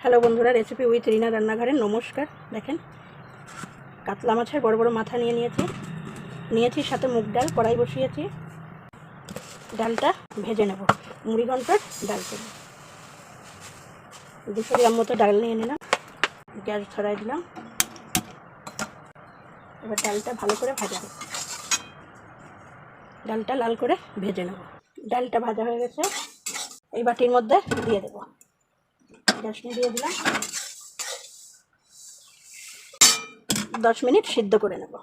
Hello বন্ধুরা recipe with রিনা রান্নাঘরে, নমস্কার। দেখেন, কাতলা মাছের বড় বড় মাথা নিয়ে নিয়েছি। নিয়েছি সাথে মুগ ডাল, কড়াই বসিয়েছি। ডালটা ভেজে নেব, মুড়ি ঘণ্টার ডাল করব দুশো গ্রাম মতো ডাল নিয়ে নিলাম, গ্যাস ছড়াই দিলাম। এবার ডালটা ভালো করে ভাজা ডালটা লাল করে ভেজে নেব। ডালটা ভাজা হয়ে গেছে, এই বাটির মধ্যে দিয়ে দেবো। গ্যাসটা দিয়ে দিলাম। দশ মিনিট সিদ্ধ করে নেব।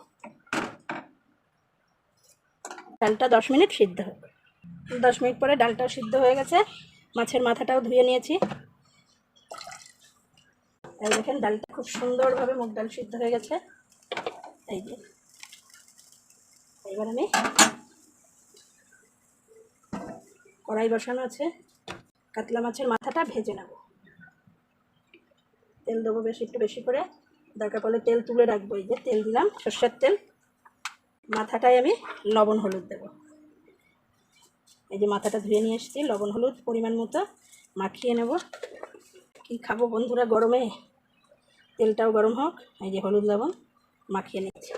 ডালটা দশ মিনিট সিদ্ধ হবে দশ মিনিট পরে ডালটাও সিদ্ধ হয়ে গেছে। মাছের মাথাটাও ধুয়ে নিয়েছি। এই দেখেন, ডালটা খুব সুন্দরভাবে মুগ ডাল সিদ্ধ হয়ে গেছে। এই যে, এবার আমি কড়াই বসানো আছে। কাতলা মাছের মাথাটা ভেজে নেব। তেল দেবো বেশি একটু বেশি করে। দরকার পড়লে তেল তুলে রাখব, এই যে তেল দিলাম, সর্ষের তেল। মাথাটায় আমি লবণ হলুদ দেব। এই যে মাথাটা ধুয়ে নিয়ে এসেছি, লবণ হলুদ পরিমাণ মতো মাখিয়ে নেব। কি খাব বন্ধুরা গরমে? তেলটাও গরম হোক, এই যে হলুদ লবণ মাখিয়ে নিচ্ছি।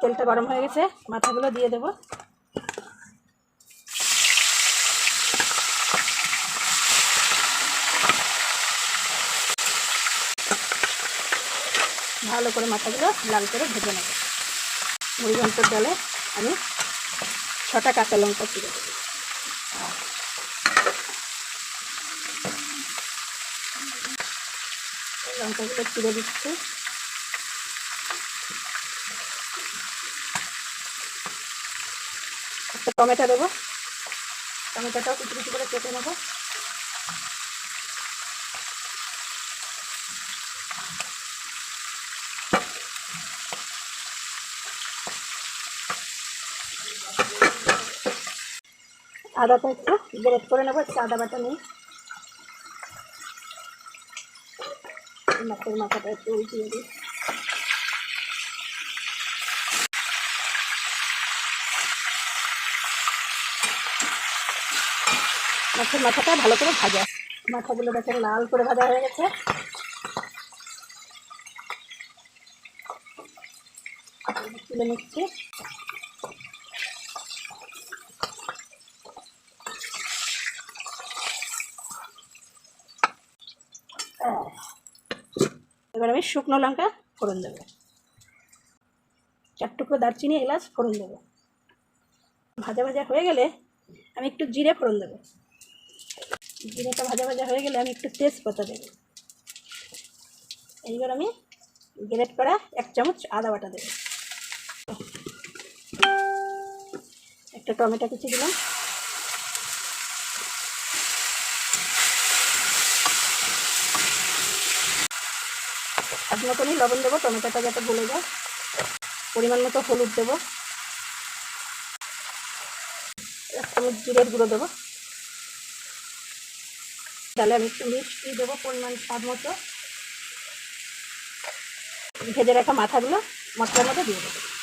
তেলটা গরম হয়ে গেছে, মাথাগুলো দিয়ে দেবো। ভালো করে মাথাগুলো লাল করে ভেজে নেব। মুড়ি ঘণ্টার ডালে আমি ছটা কাঁচা লঙ্কা চিড়ে দেবো। লঙ্কাগুলো চিড়ে দিচ্ছি। একটা টমেটো দেবো। টমেটোটাও কিছু কিছু করে কেটে নেব। আদাটা একটু গ্রেট করে নেব, একটু আদা বাটা নেই মাছের মাথাটা একটু উল্টিয়ে দিই। মাছের মাথাটা ভালো করে ভাজা। মাথাগুলো দেখেন লাল করে ভাজা হয়ে গেছে। তুলে নিচ্ছি। এবার আমি শুকনো লঙ্কা ফোড়ন দেবো। চার টুকরো দারচিনি, এলাচ ফোড়ন দেবো। ভাজা ভাজা হয়ে গেলে আমি একটু জিরে ফোড়ন দেবো। জিরেটা ভাজা ভাজা হয়ে গেলে আমি একটু তেজপাতা দেবো। এইবার আমি গ্রেট করা এক চামচ আদা বাটা দেবো। একটা টমেটো কুচি দিলাম। স্বাদ মতনই লবণ দেবো, টমেটোটা যাতে গলে যায়। পরিমাণ মতো হলুদ দেবো। এক চামচ জিরের গুঁড়ো দেবো। তাহলে আমি একটু মিষ্টি দেবো পরিমাণ স্বাদ মতো। ভেজে রাখা মাথাগুলো মশলার মধ্যে দিয়ে দেবো।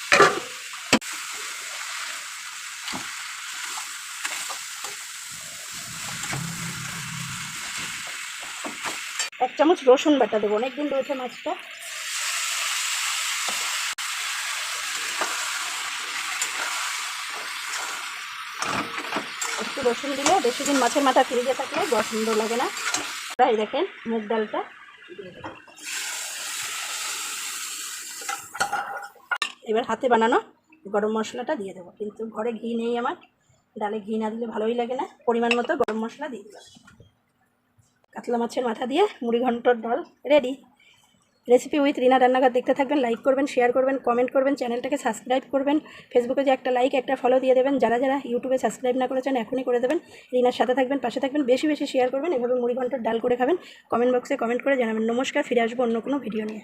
চামচ রসুন বাটা দেবো, অনেকদিন রয়েছে মাছটা। একটু রসুন দিলে বেশি দিন মাছের মাথা ফিরে ফ্রিজে থাকলে পছন্দ লাগে না। তাই দেখেন মুগ ডালটা। দেবো এবার হাতে বানানো গরম মশলাটা দিয়ে দেবো। কিন্তু ঘরে ঘি নেই আমার, ডালে ঘি না দিলে ভালোই লাগে না। পরিমাণ মতো গরম মশলা দিয়ে দিলাম। কাতলা মাছের মাথা দিয়ে মুড়ি ঘন্টর ডাল রেডি রেসিপি উইথ রিনা রান্নাঘর দেখতে থাকবেন লাইক করবেন শেয়ার করবেন কমেন্ট করবেন, চ্যানেলটাকে সাবস্ক্রাইব করবেন। ফেসবুকে যে একটা লাইক একটা ফলো দিয়ে দেবেন। যারা যারা ইউটিউবে সাবস্ক্রাইব না করেছেন, এখনই করে দেবেন। রিনার সাথে থাকবেন, পাশে থাকবেন, বেশি বেশি শেয়ার করবেন। এভাবে মুড়ি ঘন্টর ডাল করে খাবেন। কমেন্ট বক্সে কমেন্ট করে জানাবেন। নমস্কার, ফিরে আসব অন্য কোনো ভিডিও নিয়ে।